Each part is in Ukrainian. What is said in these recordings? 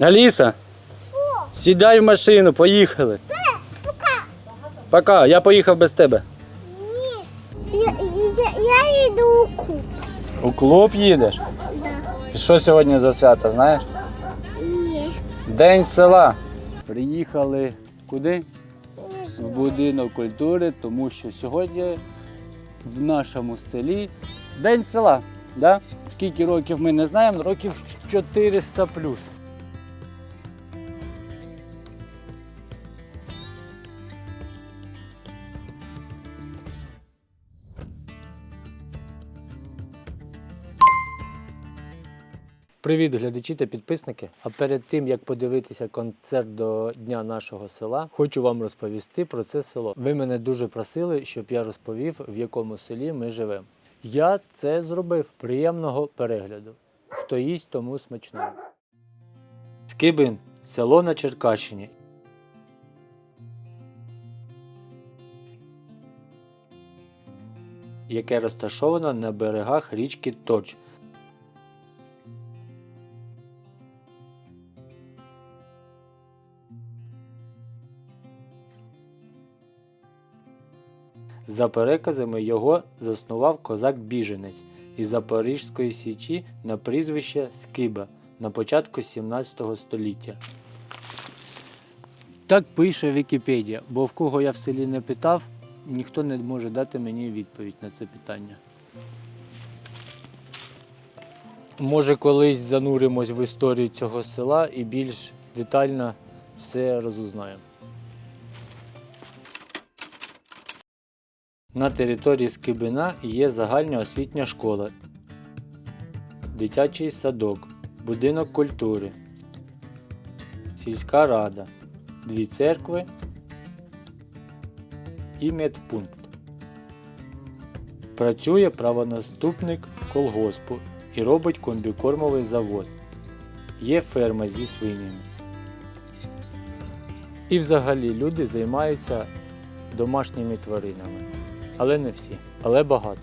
Аліса, сідай в машину, поїхали. Пока. Пока, я поїхав без тебе. Ні. Я, я, я йду у клуб. У клуб їдеш? Да. Що сьогодні за свято, знаєш? Ні. День села. Приїхали куди? В будинок культури, тому що сьогодні в нашому селі День села. Да? Скільки років ми не знаємо, років 400 плюс. Привіт, глядачі та підписники. А перед тим як подивитися концерт до Дня нашого села, хочу вам розповісти про це село. Ви мене дуже просили, щоб я розповів, в якому селі ми живемо. Я це зробив. Приємного перегляду. Хто їсть, тому смачного. Скибин село на Черкащині. Яке розташовано на берегах річки Точ. За переказами його заснував козак-біженець із Запорізької січі на прізвище Скиба на початку 17 століття. Так пише Вікіпедія, бо в кого я в селі не питав, ніхто не може дати мені відповідь на це питання. Може, колись зануримось в історію цього села і більш детально все розузнаємо. На території Скибина є загальна освітня школа, дитячий садок, будинок культури, сільська рада, дві церкви і медпункт. Працює правонаступник колгоспу і робить комбікормовий завод. Є ферма зі свинями. І взагалі люди займаються домашніми тваринами. Але не всі, але багато.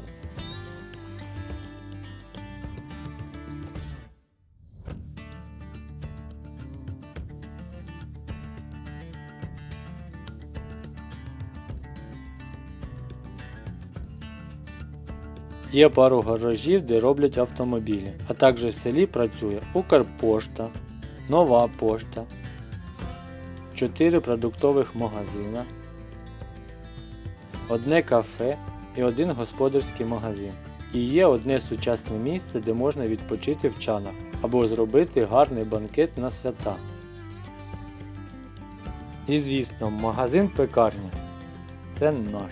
Є пару гаражів, де роблять автомобілі, а також в селі працює Укрпошта, Нова пошта, 4 продуктових магазина, одне кафе і один господарський магазин. І є одне сучасне місце, де можна відпочити в чанах або зробити гарний банкет на свята. І звісно, магазин пекарня. Це наш.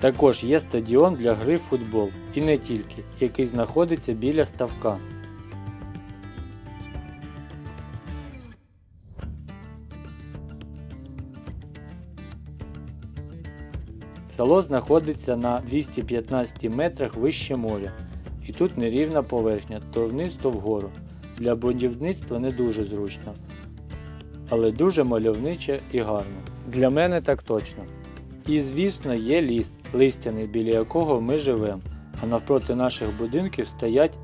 Також є стадіон для гри в футбол і не тільки, який знаходиться біля ставка. Село знаходиться на 215 метрах вище моря, і тут нерівна поверхня, то вниз, то вгору. Для будівництва не дуже зручно, але дуже мальовниче і гарно. Для мене так точно. І звісно є ліс, листяний, біля якого ми живемо, а навпроти наших будинків стоять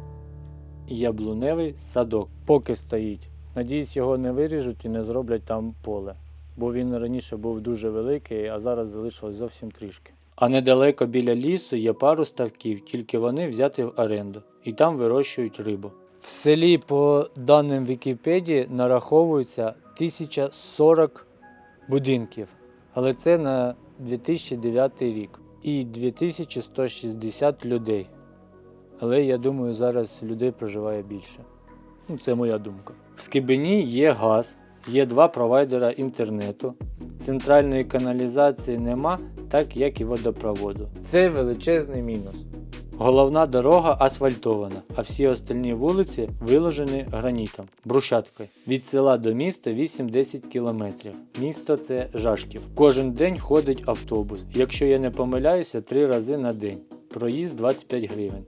яблуневий садок. Поки стоїть. Надіюсь, його не виріжуть і не зроблять там поле бо він раніше був дуже великий, а зараз залишилось зовсім трішки. А недалеко біля лісу є пару ставків, тільки вони взяті в оренду, і там вирощують рибу. В селі, по даним Вікіпедії, нараховується 1040 будинків, але це на 2009 рік і 2160 людей. Але я думаю, зараз людей проживає більше. Ну, це моя думка. В Скибині є газ, є два провайдера інтернету. Центральної каналізації нема, так як і водопроводу. Це величезний мінус. Головна дорога асфальтована, а всі остальні вулиці виложені гранітом, брусчаткою. Від села до міста 8-10 кілометрів. Місто це Жашків. Кожен день ходить автобус. Якщо я не помиляюся, три рази на день. Проїзд 25 гривень.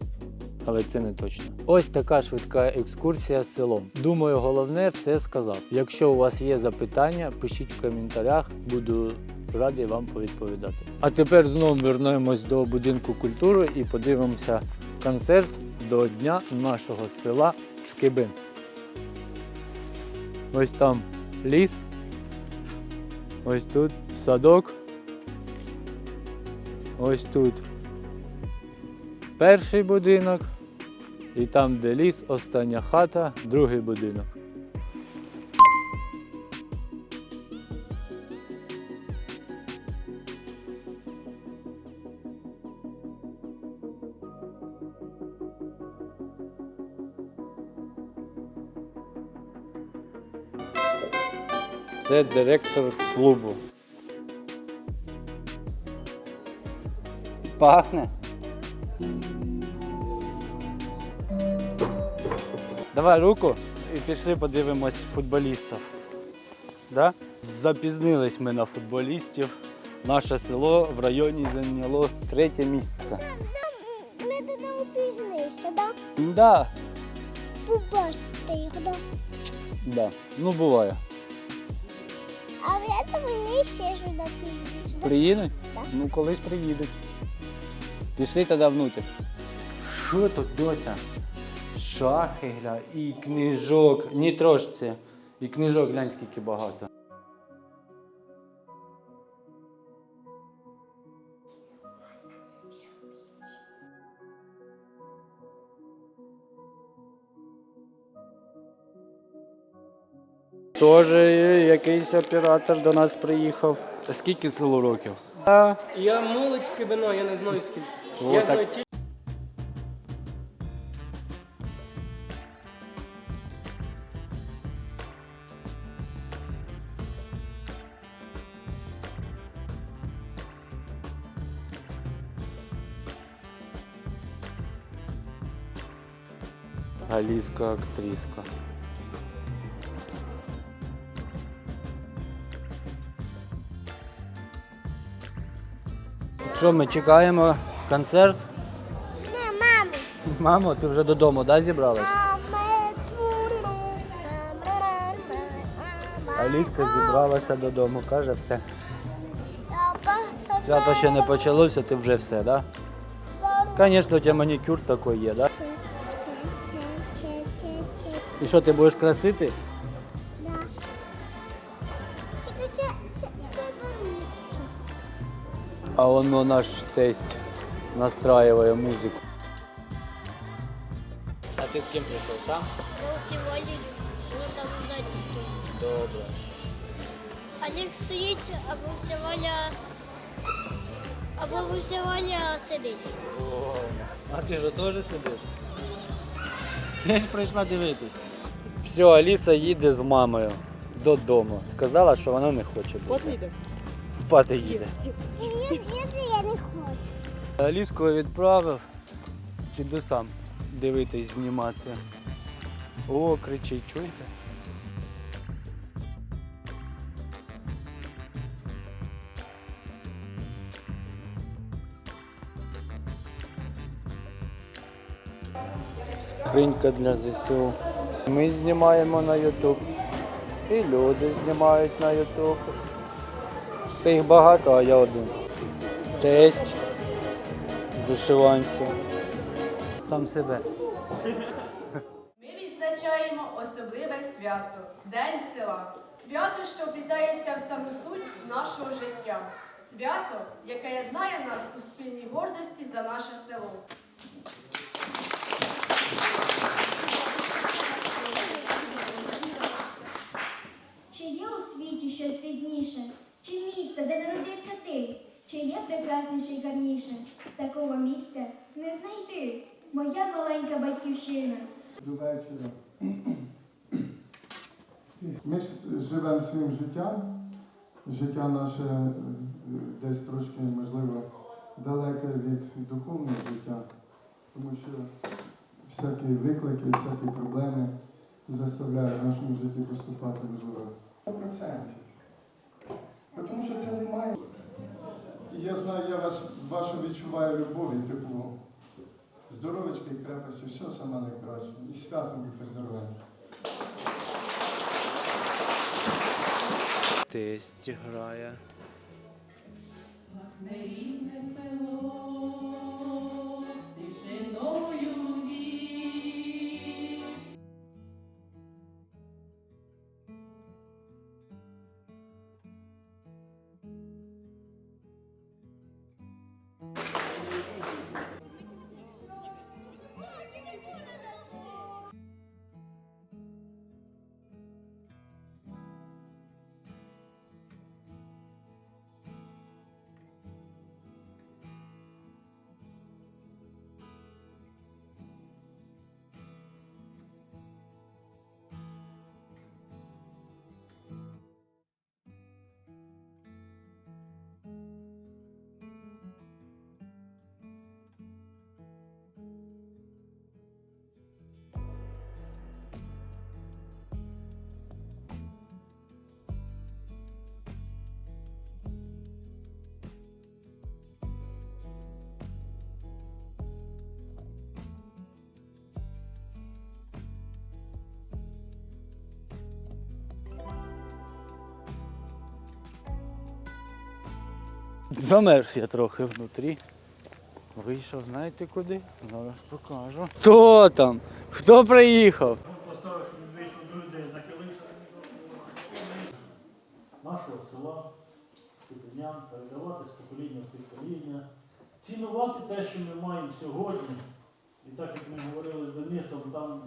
Але це не точно. Ось така швидка екскурсія з селом. Думаю, головне все сказав. Якщо у вас є запитання, пишіть в коментарях, буду радий вам повідповідати. А тепер знову вернемось до будинку культури і подивимося концерт до Дня нашого села в Кибин. Ось там ліс. Ось тут садок. Ось тут перший будинок. І там, де ліс, остання хата, другий будинок. Це директор клубу. Пахне. Давай руку і пішли подивимось футболістів. Да? Запізнились ми на футболістів. Наше село в районі зайняло третє місце. Ми туди опізнилися, да? Да, Побачите їх, да? да. Ну буває. А в вони ще сюди да? Приїдуть? Да. Ну колись приїдуть. Пішли тоді внутрь. Що тут, доця? Шахи гля, і книжок, ні трошці. І книжок глянь скільки багато. Теж якийсь оператор до нас приїхав. Скільки селу років? Я молодь з Кибино, я не знаю скільки. О, я так. знаю ті. Галійська актриска. Що ми чекаємо концерт? Не, маму. Мамо, ти вже додому, да, зібралась? Аліска зібралася додому, каже все. Свято ще не почалося, ти вже все, да? Звісно, у тебе манікюр такий є, да? І що, ти будеш красити? А воно наш тесть настраює музику. А ти з ким прийшов сам? Ну, сьогодні вони там ззаді стоїть. Добре. Олег стоїть, а бабуся Валя, а бабуся Валя сидить. А ти ж теж сидиш? Ти ж прийшла дивитись. Все, Аліса їде з мамою додому. Сказала, що вона не хоче. Спати їде? Спати їде. Якщо я не хочу. Аліску відправив. Піду сам дивитись, знімати. О, кричить, чуєте? Скринька для ЗСУ. Ми знімаємо на YouTube. І люди знімають на YouTube. Та їх багато, а я один. Тесть вишиванці. Сам себе. Ми відзначаємо особливе свято День села. Свято, що вплітається в саму суть нашого життя. Свято, яке єднає нас у спільній гордості за наше село. Чи є у світі щось рідніше? Чи місце, де народився ти? Чи є прекрасніше й гарніше? Такого місця не знайти. Моя маленька батьківщина. до вечора. Ми живемо своїм життям. Життя наше е, десь трошки, можливо, далеке від духовного життя, тому що всякі виклики, всякі проблеми заставляють в нашому житті поступати можливо. 100%. Тому що це немає. І я знаю, я вас, вашу відчуваю любов і тепло. Здоровечки і крепості, все саме найкраще. І святом і поздоровлення. Тесть грає. Нерівне Замерз я трохи внутрі. Вийшов, знаєте куди? Зараз покажу. Хто там? Хто приїхав? Нашого села, Степенян, передавати з покоління в покоління, цінувати те, що ми маємо сьогодні. І так як ми говорили з Денисом, там,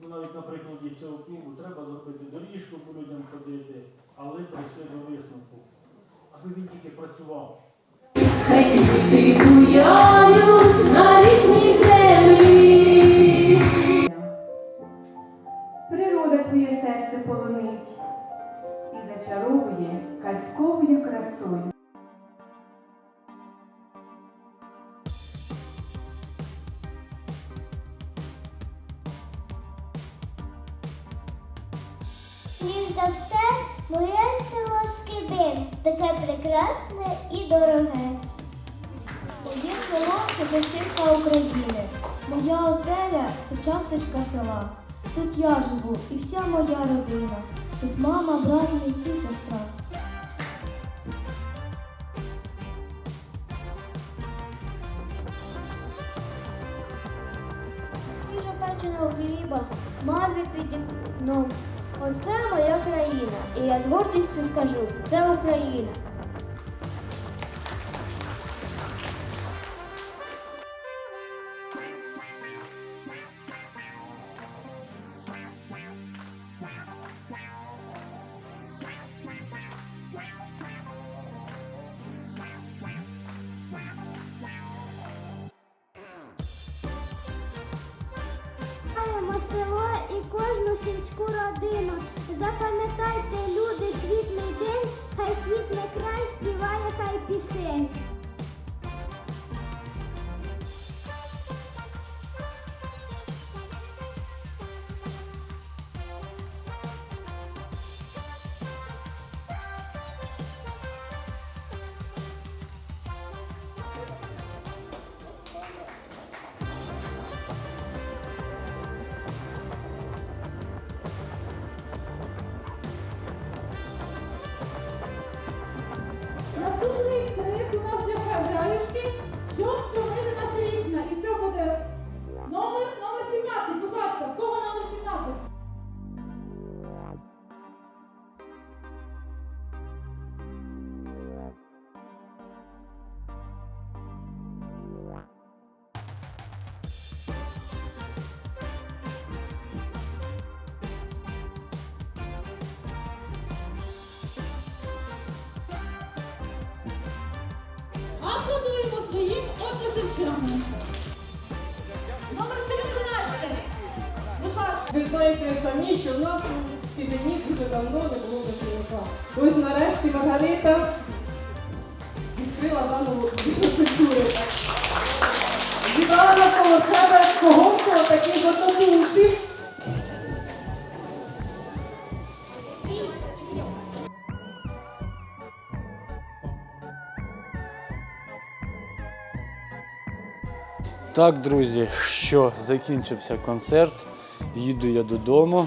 ну навіть на прикладі цього клубу, треба зробити доріжку по людям ходити, але прийшли до висновку, аби він тільки працював. на рідній землі. Природа твоє серце полонить і зачаровує казковою красою. Ніж таке прекрасне і дороге. Моє село це частинка України. Моя оселя це часточка села. Тут я живу і вся моя родина. Тут мама, брат і сестра. Печеного хліба, мальви під вікном. Оце моя країна, і я з гордістю скажу, це Україна. Кожну сільську родину. Запам'ятайте, люди, світлий день, хай квітне край, співає хай пісень. Аплодуємо своїм односельчанам. Номер 14. Будь ласка. Ви знаєте самі, що в нас у Стебені дуже давно не було працівника. Ось нарешті Маргарита відкрила заново культури. Зібрала навколо себе когось таких однодумців. Так, друзі, що закінчився концерт. Їду я додому.